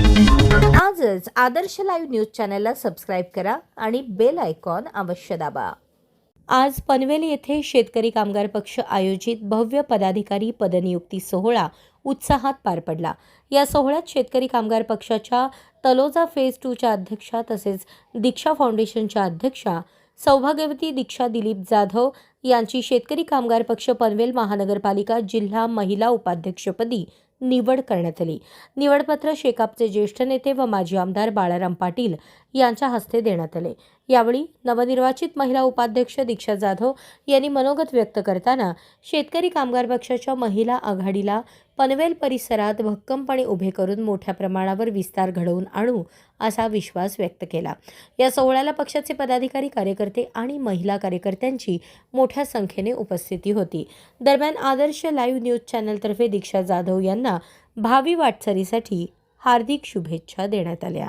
आजच Adarsh live news चॅनलला subscribe करा आणि बेल आयकॉन अवश्य दाबा. आज पनवेल येथे शेतकरी कामगार पक्ष आयोजित भव्य पदाधिकारी पदनियुक्ती सोहळा उत्साहात पार पडला. या सोहळ्यात शेतकरी कामगार पक्षाच्या तलोजा फेज टूच्या अध्यक्षा तसेच दीक्षा फाउंडेशनच्या अध्यक्षा सौभाग्यवती दीक्षा दिलीप जाधव यांची शेतकरी कामगार पक्ष पनवेल महानगरपालिका जिल्हा महिला उपाध्यक्षपदी निवड करण्यात आली. निवडपत्र शेकापचे ज्येष्ठ नेते व माजी आमदार बाळाराम पाटील यांच्या हस्ते देण्यात आले. यावेळी नवनिर्वाचित महिला उपाध्यक्ष दीक्षा जाधव यांनी मनोगत व्यक्त करताना शेतकरी कामगार पक्षाच्या महिला आघाडीला पनवेल परिसरात भक्कमपणे उभे करून मोठ्या प्रमाणावर विस्तार घडवून आणू असा विश्वास व्यक्त केला. या सोहळ्याला पक्षाचे पदाधिकारी कार्यकर्ते आणि महिला कार्यकर्त्यांची मोठ्या संख्येने उपस्थिती होती. दरम्यान आदर्श लाईव्ह न्यूज चॅनलतर्फे दीक्षा जाधव यांना भावी वाटचालीसाठी हार्दिक शुभेच्छा देण्यात आल्या.